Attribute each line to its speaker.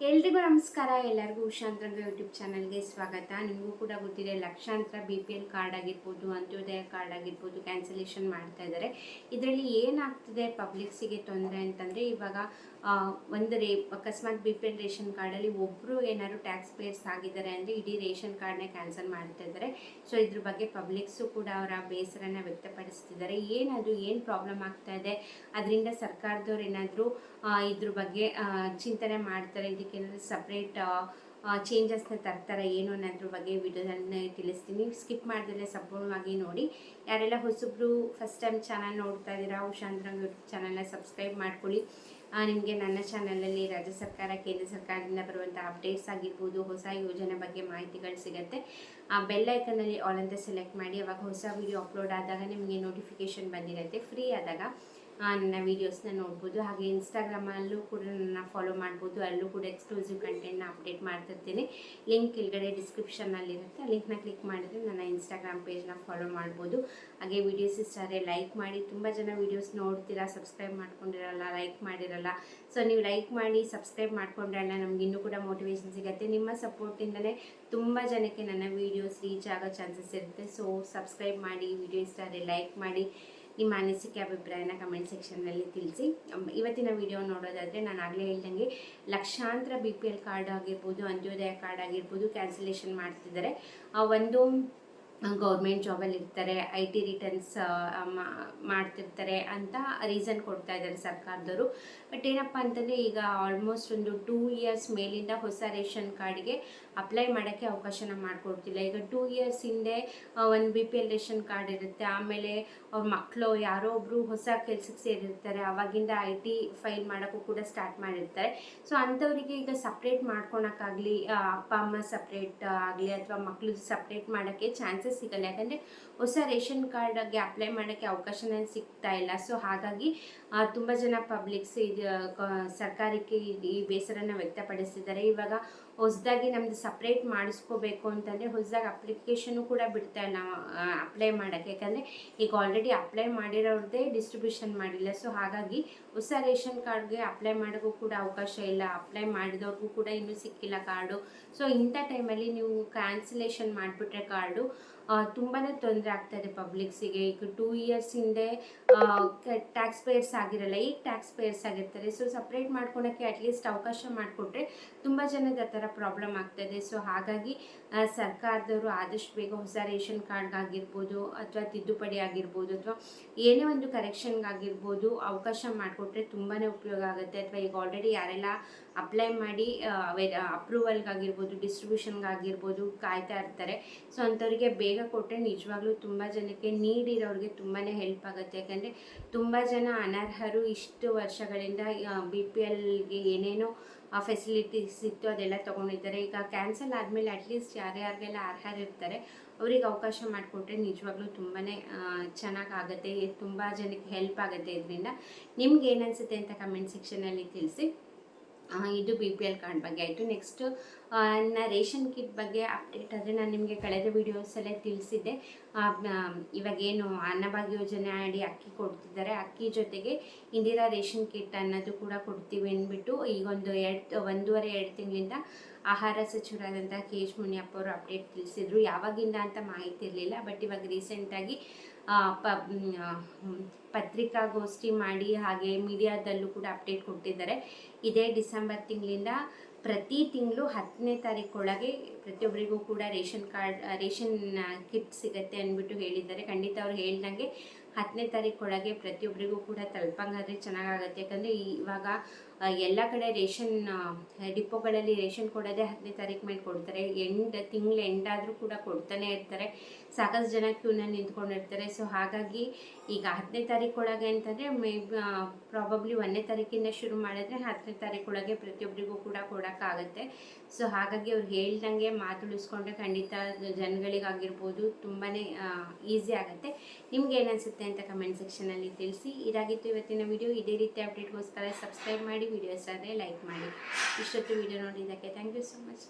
Speaker 1: ಎಲ್ರಿಗೂ ನಮಸ್ಕಾರ. ಎಲ್ಲರಿಗೂ ಹುಷಾಂತರ ಯೂಟ್ಯೂಬ್ ಚಾನಲ್ಗೆ ಸ್ವಾಗತ. ನಿಮಗೂ ಕೂಡ ಗೊತ್ತಿದೆ, ಲಕ್ಷಾಂತರ ಬಿ ಪಿ ಎಲ್ ಕಾರ್ಡ್ ಆಗಿರ್ಬೋದು, ಅಂತ್ಯೋದಯ ಕಾರ್ಡ್ ಆಗಿರ್ಬೋದು ಕ್ಯಾನ್ಸಲೇಷನ್ ಮಾಡ್ತಾ ಇದ್ದಾರೆ. ಇದರಲ್ಲಿ ಏನಾಗ್ತಿದೆ? ಪಬ್ಲಿಕ್ಸಿಗೆ ತೊಂದರೆ ಅಂತಂದರೆ ಇವಾಗ ಒಂದು ರೇ ಅಕಸ್ಮಾತ್ ಬಿ ಪಿ ಎಲ್ ರೇಷನ್ ಕಾರ್ಡಲ್ಲಿ ಒಬ್ಬರು ಏನಾದ್ರು ಟ್ಯಾಕ್ಸ್ ಪೇಯರ್ಸ್ ಆಗಿದ್ದಾರೆ ಅಂದರೆ ಇಡೀ ರೇಷನ್ ಕಾರ್ಡ್ನೇ ಕ್ಯಾನ್ಸಲ್ ಮಾಡ್ತಾ ಇದ್ದಾರೆ. ಸೊ ಇದ್ರ ಬಗ್ಗೆ ಪಬ್ಲಿಕ್ಸು ಕೂಡ ಅವರ ಬೇಸರನ ವ್ಯಕ್ತಪಡಿಸ್ತಿದ್ದಾರೆ. ಏನಾದರೂ ಏನು ಪ್ರಾಬ್ಲಮ್ ಆಗ್ತಾ ಇದೆ? ಅದರಿಂದ ಸರ್ಕಾರದವ್ರು ಏನಾದರೂ ಇದ್ರ ಬಗ್ಗೆ ಚಿಂತನೆ ಮಾಡ್ತಾರೆ? ಇದಕ್ಕೇನಾದರೂ ಸಪ್ರೇಟ್ ಚೇಂಜಸ್ನ ತರ್ತಾರೆ ಏನು ಅನ್ನೋದ್ರ ಬಗ್ಗೆ ವಿಡಿಯೋದಲ್ಲಿ ತಿಳಿಸ್ತೀನಿ. ಸ್ಕಿಪ್ ಮಾಡಿದ್ರೆ ಸಂಪೂರ್ಣವಾಗಿ ನೋಡಿ. ಯಾರೆಲ್ಲ ಹೊಸಬ್ರು ಫಸ್ಟ್ ಟೈಮ್ ಚಾನಲ್ ನೋಡ್ತಾ ಇದ್ದೀರಾ ಉಷಾಂತರಂಗ್ ಯೂಟ್ಯೂಬ್ ಚಾನಲ್ನ ಸಬ್ಸ್ಕ್ರೈಬ್ ಮಾಡ್ಕೊಳ್ಳಿ. ನಿಮಗೆ ನನ್ನ ಚಾನಲಲ್ಲಿ ರಾಜ್ಯ ಸರ್ಕಾರ, ಕೇಂದ್ರ ಸರ್ಕಾರದಿಂದ ಬರುವಂಥ ಅಪ್ಡೇಟ್ಸ್ ಆಗಿರ್ಬೋದು, ಹೊಸ ಯೋಜನೆ ಬಗ್ಗೆ ಮಾಹಿತಿಗಳು ಸಿಗುತ್ತೆ. ಆ ಬೆಲ್ಲೈಕನಲ್ಲಿ ಆಲ್ ಅಂತ ಸೆಲೆಕ್ಟ್ ಮಾಡಿ, ಅವಾಗ ಹೊಸ ವಿಡಿಯೋ ಅಪ್ಲೋಡ್ ಆದಾಗ ನಿಮಗೆ ನೋಟಿಫಿಕೇಶನ್ ಬಂದಿರುತ್ತೆ. ಫ್ರೀ ಆದಾಗ ನನ್ನ ವೀಡಿಯೋಸ್ನ ನೋಡ್ಬೋದು. ಹಾಗೆ ಇನ್ಸ್ಟಾಗ್ರಾಮಲ್ಲೂ ಕೂಡ ನನ್ನ ಫಾಲೋ ಮಾಡ್ಬೋದು. ಅಲ್ಲೂ ಕೂಡ ಎಕ್ಸ್ಕ್ಲೂಸಿವ್ ಕಂಟೆಂಟ್ನ ಅಪ್ಡೇಟ್ ಮಾಡ್ತಿರ್ತೀನಿ. ಲಿಂಕ್ ಕೆಳಗಡೆ ಡಿಸ್ಕ್ರಿಪ್ಷನಲ್ಲಿರುತ್ತೆ ಆ ಲಿಂಕ್ನ ಕ್ಲಿಕ್ ಮಾಡಿದ್ರೆ ನನ್ನ ಇನ್ಸ್ಟಾಗ್ರಾಮ್ ಪೇಜ್ನ ಫಾಲೋ ಮಾಡ್ಬೋದು. ಹಾಗೆ ವೀಡಿಯೋಸ್ ಇಷ್ಟ ಲೈಕ್ ಮಾಡಿ. ತುಂಬ ಜನ ವೀಡಿಯೋಸ್ ನೋಡ್ತೀರಾ ಸಬ್ಸ್ಕ್ರೈಬ್ ಮಾಡ್ಕೊಂಡಿರಲ್ಲ ಲೈಕ್ ಮಾಡಿರಲ್ಲ. ಸೊ ನೀವು ಲೈಕ್ ಮಾಡಿ ಸಬ್ಸ್ಕ್ರೈಬ್ ಮಾಡ್ಕೊಂಡ್ರಲ್ಲ ನಮ್ಗೆ ಇನ್ನೂ ಕೂಡ ಮೋಟಿವೇಶನ್ ಸಿಗುತ್ತೆ. ನಿಮ್ಮ ಸಪೋರ್ಟಿಂದಲೇ ತುಂಬ ಜನಕ್ಕೆ ನನ್ನ ವೀಡಿಯೋಸ್ ರೀಚ್ ಆಗೋ ಚಾನ್ಸಸ್ ಇರುತ್ತೆ. ಸೊ ಸಬ್ಸ್ಕ್ರೈಬ್ ಮಾಡಿ ವಿಡಿಯೋ ಇಷ್ಟ ಲೈಕ್ ಮಾಡಿ. ನಿಮ್ಮ ಅನಿಸಿಕೆ ಅಭಿಪ್ರಾಯನ ಕಮೆಂಟ್ ಸೆಕ್ಷನ್ನಲ್ಲಿ ತಿಳಿಸಿ. ಇವತ್ತಿನ ವಿಡಿಯೋ ನೋಡೋದಾದರೆ ನಾನು ಆಗಲೇ ಹೇಳ್ದಂಗೆ ಲಕ್ಷಾಂತರ ಬಿ ಪಿ ಎಲ್ ಕಾರ್ಡ್ ಆಗಿರ್ಬೋದು ಅಂತ್ಯೋದಯ ಕಾರ್ಡ್ ಆಗಿರ್ಬೋದು ಕ್ಯಾನ್ಸಲೇಷನ್ ಮಾಡ್ತಿದ್ದಾರೆ. ಆ, ಒಂದು ಗೌರ್ಮೆಂಟ್ ಜಾಬಲ್ಲಿ ಇರ್ತಾರೆ ಐ ಟಿ ರಿಟರ್ನ್ಸ್ ಮಾಡ್ತಿರ್ತಾರೆ ಅಂತ ರೀಸನ್ ಕೊಡ್ತಾ ಇದ್ದಾರೆ ಸರ್ಕಾರದವರು. ಬಟ್ ಏನಪ್ಪ ಅಂತಂದರೆ ಈಗ ಆಲ್ಮೋಸ್ಟ್ ಒಂದು ಟೂ ಇಯರ್ಸ್ ಮೇಲಿಂದ ಹೊಸ ರೇಷನ್ ಕಾರ್ಡ್ಗೆ ಅಪ್ಲೈ ಮಾಡೋಕ್ಕೆ ಅವಕಾಶನ ಮಾಡಿಕೊಡ್ತಿಲ್ಲ. ಈಗ ಟೂ ಇಯರ್ಸ್ ಹಿಂದೆ ಒಂದು B P L ration card ಇರುತ್ತೆ, ಆಮೇಲೆ ಅವ್ರ ಮಕ್ಕಳು ಯಾರೋ ಒಬ್ಬರು ಹೊಸ ಕೆಲಸಕ್ಕೆ ಸೇರಿರ್ತಾರೆ, ಅವಾಗಿಂದ ಐ ಟಿ ಫೈಲ್ ಮಾಡೋಕ್ಕೂ ಕೂಡ ಸ್ಟಾರ್ಟ್ ಮಾಡಿರ್ತಾರೆ. ಸೊ ಅಂಥವರಿಗೆ ಈಗ ಸಪ್ರೇಟ್ ಮಾಡ್ಕೊಳಕ್ಕಾಗಲಿ ಅಪ್ಪ ಅಮ್ಮ ಸಪ್ರೇಟ್ ಆಗಲಿ, ಅಥವಾ ಮಕ್ಕಳು ಸಪ್ರೇಟ್ ಮಾಡೋಕ್ಕೆ ಚಾನ್ಸಸ್ ಸಿಗಲ್ಲ. ಯಾಕಂದರೆ ಹೊಸ ರೇಷನ್ ಕಾರ್ಡ್ಗೆ ಅಪ್ಲೈ ಮಾಡೋಕ್ಕೆ ಅವಕಾಶನೇ ಸಿಗ್ತಾ ಇಲ್ಲ. ಸೊ ಹಾಗಾಗಿ ತುಂಬ ಜನ ಪಬ್ಲಿಕ್ಸ್ ಇದು ಸರ್ಕಾರಕ್ಕೆ ಈ- ಬೇಸರನ ವ್ಯಕ್ತಪಡಿಸ್ತಿದ್ದಾರೆ ಇವಾಗ ಹೊಸದಾಗಿ ನಮ್ಮದು ಸಪ್ರೇಟ್ ಮಾಡಿಸ್ಕೋಬೇಕು ಅಂತಂದರೆ ಹೊಸದಾಗಿ ಅಪ್ಲಿಕೇಶನು ಕೂಡ ಬಿಡ್ತಾ ಇಲ್ಲ ಅಪ್ಲೈ ಮಾಡೋಕ್ಕೆ. ಯಾಕಂದರೆ ಈಗ ಆಲ್ರೆಡಿ ಅಪ್ಲೈ ಮಾಡಿರೋರದ್ದೇ ಡಿಸ್ಟ್ರಿಬ್ಯೂಷನ್ ಮಾಡಿಲ್ಲ. ಸೊ ಹಾಗಾಗಿ ಹೊಸ ರೇಷನ್ ಕಾರ್ಡ್ಗೆ ಅಪ್ಲೈ ಮಾಡೋಕ್ಕೂ ಕೂಡ ಅವಕಾಶ ಇಲ್ಲ. ಅಪ್ಲೈ ಮಾಡಿದವ್ರಿಗೂ ಕೂಡ ಇನ್ನೂ ಸಿಕ್ಕಿಲ್ಲ ಕಾರ್ಡು. ಸೊ ಇಂಥ ಟೈಮಲ್ಲಿ ನೀವು ಕ್ಯಾನ್ಸಲೇಷನ್ ಮಾಡಿಬಿಟ್ರೆ ಕಾರ್ಡು ತುಂಬಾ ತೊಂದರೆ ಆಗ್ತಾಯಿದೆ ಪಬ್ಲಿಕ್ಸಿಗೆ. ಈಗ ಟೂ ಇಯರ್ಸ್ ಹಿಂದೆ ಟ್ಯಾಕ್ಸ್ ಪೇಯರ್ಸ್ ಆಗಿರಲ್ಲ, ಈಗ ಟ್ಯಾಕ್ಸ್ ಪೇಯರ್ಸ್ ಆಗಿರ್ತಾರೆ. ಸೊ ಸಪ್ರೇಟ್ ಮಾಡ್ಕೊಳಕ್ಕೆ ಅಟ್ಲೀಸ್ಟ್ ಅವಕಾಶ ಮಾಡಿಕೊಟ್ರೆ ತುಂಬ ಜನದ ಆ ಥರ ಪ್ರಾಬ್ಲಮ್ ಆಗ್ತಾಯಿದೆ ಸೊ ಹಾಗಾಗಿ ಸರ್ಕಾರದವರು ಆದಷ್ಟು ಬೇಗ ಹೊಸ ರೇಷನ್ ಕಾರ್ಡ್ಗಾಗಿರ್ಬೋದು ಅಥವಾ ತಿದ್ದುಪಡಿ ಆಗಿರ್ಬೋದು, ಅಥವಾ ಏನೇ ಒಂದು ಕರೆಕ್ಷನ್ಗಾಗಿರ್ಬೋದು ಅವಕಾಶ ಮಾಡಿಕೊಟ್ರೆ ತುಂಬಾ ಉಪಯೋಗ ಆಗುತ್ತೆ. ಅಥವಾ ಈಗ ಆಲ್ರೆಡಿ ಯಾರೆಲ್ಲ ಅಪ್ಲೈ ಮಾಡಿ ಅಪ್ರೂವಲ್ಗಾಗಿರ್ಬೋದು ಡಿಸ್ಟ್ರಿಬ್ಯೂಷನ್ಗಾಗಿರ್ಬೋದು ಕಾಯ್ತಾ ಇರ್ತಾರೆ. ಸೊ ಅಂಥವ್ರಿಗೆ ಬೇಗ ಕೊಟ್ಟರೆ ನಿಜವಾಗ್ಲೂ ತುಂಬ ಜನಕ್ಕೆ ನೀಡಿರೋರಿಗೆ ತುಂಬಾ ಹೆಲ್ಪ್ ಆಗುತ್ತೆ. ಯಾಕಂದರೆ ತುಂಬ ಜನ ಅನರ್ಹರು ಇಷ್ಟು ವರ್ಷಗಳಿಂದ ಬಿ ಪಿ ಎಲ್ಗೆ ಏನೇನೋ ಫೆಸಿಲಿಟೀಸ್ ಇತ್ತು, ಅದೆಲ್ಲ ತೊಗೊಂಡಿದ್ದಾರೆ. ಈಗ ಕ್ಯಾನ್ಸಲ್ ಆದಮೇಲೆ ಅಟ್ಲೀಸ್ಟ್ ಯಾರ್ಯಾರಿಗೆಲ್ಲ ಅರ್ಹರಿರ್ತಾರೆ ಅವ್ರಿಗೆ ಅವಕಾಶ ಮಾಡಿಕೊಟ್ರೆ ನಿಜವಾಗ್ಲೂ ತುಂಬಾ ಚೆನ್ನಾಗಾಗುತ್ತೆ ತುಂಬ ಜನಕ್ಕೆ ಹೆಲ್ಪ್ ಆಗುತ್ತೆ ಇದರಿಂದ. ನಿಮ್ಗೆ ಏನನ್ಸುತ್ತೆ ಅಂತ ಕಮೆಂಟ್ ಸೆಕ್ಷನಲ್ಲಿ ತಿಳಿಸಿ. ಇದು ಬಿ ಪಿ ಎಲ್ ಕಾರ್ಡ್ ಬಗ್ಗೆ ಆಯಿತು. ನೆಕ್ಸ್ಟು ನನ್ನ ರೇಷನ್ ಕಿಟ್ ಬಗ್ಗೆ ಅಪ್ಡೇಟ್ ಆದರೆ ನಾನು ನಿಮಗೆ ಕಳೆದ ವೀಡಿಯೋಸಲ್ಲೇ ತಿಳಿಸಿದ್ದೆ. ಇವಾಗ ಏನು ಅನ್ನಭಾಗ್ಯ ಯೋಜನೆ ಅಡಿ ಅಕ್ಕಿ ಕೊಡ್ತಿದ್ದಾರೆ. ಅಕ್ಕಿ ಜೊತೆಗೆ ಇಂದಿರಾ ರೇಷನ್ ಕಿಟ್ ಅನ್ನೋದು ಕೂಡ ಕೊಡ್ತೀವಿ ಅಂದ್ಬಿಟ್ಟು ಈಗೊಂದು ಎರಡು, ಒಂದೂವರೆ, ಎರಡು ತಿಂಗಳಿಂದ ಆಹಾರ ಸಚಿವರಾದಂಥ ಕೆ ಎಚ್ ಮುನಿಯಪ್ಪ ಅವರು ಅಪ್ಡೇಟ್ ತಿಳಿಸಿದರು. ಯಾವಾಗಿಂದ ಅಂತ ಮಾಹಿತಿ ಇರಲಿಲ್ಲ ಬಟ್ ಇವಾಗ ರೀಸೆಂಟಾಗಿ ಪ ಪತ್ರಿಕಾಗೋಷ್ಠಿ ಮಾಡಿ ಹಾಗೆ ಮೀಡಿಯಾದಲ್ಲೂ ಕೂಡ ಅಪ್ಡೇಟ್ ಕೊಟ್ಟಿದ್ದಾರೆ ಇದೇ ಡಿಸೆಂಬರ್ ತಿಂಗಳಿಂದ ಪ್ರತಿ ತಿಂಗಳು ಹತ್ತನೇ ತಾರೀಕೊಳಗೆ ಪ್ರತಿಯೊಬ್ಬರಿಗೂ ಕೂಡ ರೇಷನ್ ಕಾರ್ಡ್ ರೇಷನ್ ಕಿಟ್ ಸಿಗುತ್ತೆ ಅಂದ್ಬಿಟ್ಟು ಹೇಳಿದ್ದಾರೆ. ಖಂಡಿತ ಅವ್ರು ಹೇಳ್ದಂಗೆ ಹತ್ತನೇ ತಾರೀಕೊಳಗೆ ಪ್ರತಿಯೊಬ್ಬರಿಗೂ ಕೂಡ ತಲುಪಂಗಾದ್ರೆ ಚೆನ್ನಾಗಾಗುತ್ತೆ. ಯಾಕಂದರೆ ಇವಾಗ ಎಲ್ಲ ಕಡೆ ರೇಷನ್ ಡಿಪೋಗಳಲ್ಲಿ ರೇಷನ್ ಕೊಡೋದೇ ಹತ್ತನೇ ತಾರೀಕು ಮೇಲೆ ಕೊಡ್ತಾರೆ. ಎಂಡ್, ತಿಂಗಳು ಎಂಡಾದರೂ ಕೂಡ ಕೊಡ್ತಾನೆ ಇರ್ತಾರೆ. ಸಾಕಷ್ಟು ಜನ ಕ್ಯೂನಲ್ಲಿ ನಿಂತ್ಕೊಂಡಿರ್ತಾರೆ. ಸೊ ಹಾಗಾಗಿ ಈಗ ಹತ್ತನೇ ತಾರೀಕೊಳಗೆ ಅಂತಂದರೆ ಮೇ ಪ್ರಾಬಬ್ಲಿ ಒಂದನೇ ತಾರೀಕಿಂದ ಶುರು ಮಾಡಿದ್ರೆ ಹತ್ತನೇ ತಾರೀಕೊಳಗೆ ಪ್ರತಿಯೊಬ್ಬರಿಗೂ ಕೂಡ ಕೊಡೋಕ್ಕಾಗತ್ತೆ. ಸೊ ಹಾಗಾಗಿ ಅವ್ರು ಹೇಳ್ದಂಗೆ ಮಾತುಳಿಸ್ಕೊಂಡ್ರೆ ಖಂಡಿತ ಜನಗಳಿಗಾಗಿರ್ಬೋದು ತುಂಬಾ ಈಸಿ ಆಗುತ್ತೆ. ನಿಮ್ಗೆ ಏನಿಸುತ್ತೆ ಅಂತ ಕಮೆಂಟ್ ಸೆಕ್ಷನಲ್ಲಿ ತಿಳಿಸಿ. ಇದಾಗಿತ್ತು ಇವತ್ತಿನ ವಿಡಿಯೋ ಇದೇ ರೀತಿ ಅಪ್ಡೇಟ್ಗೋಸ್ಕರ ಸಬ್ಸ್ಕ್ರೈಬ್ ಮಾಡಿ ವಿಡಿಯೋಸ್ ಆದರೆ ಲೈಕ್ ಮಾಡಿ. ಇಷ್ಟೊತ್ತು ವಿಡಿಯೋ ನೋಡಿದ್ದಕ್ಕೆ ಥ್ಯಾಂಕ್ ಯು ಸೊ ಮಚ್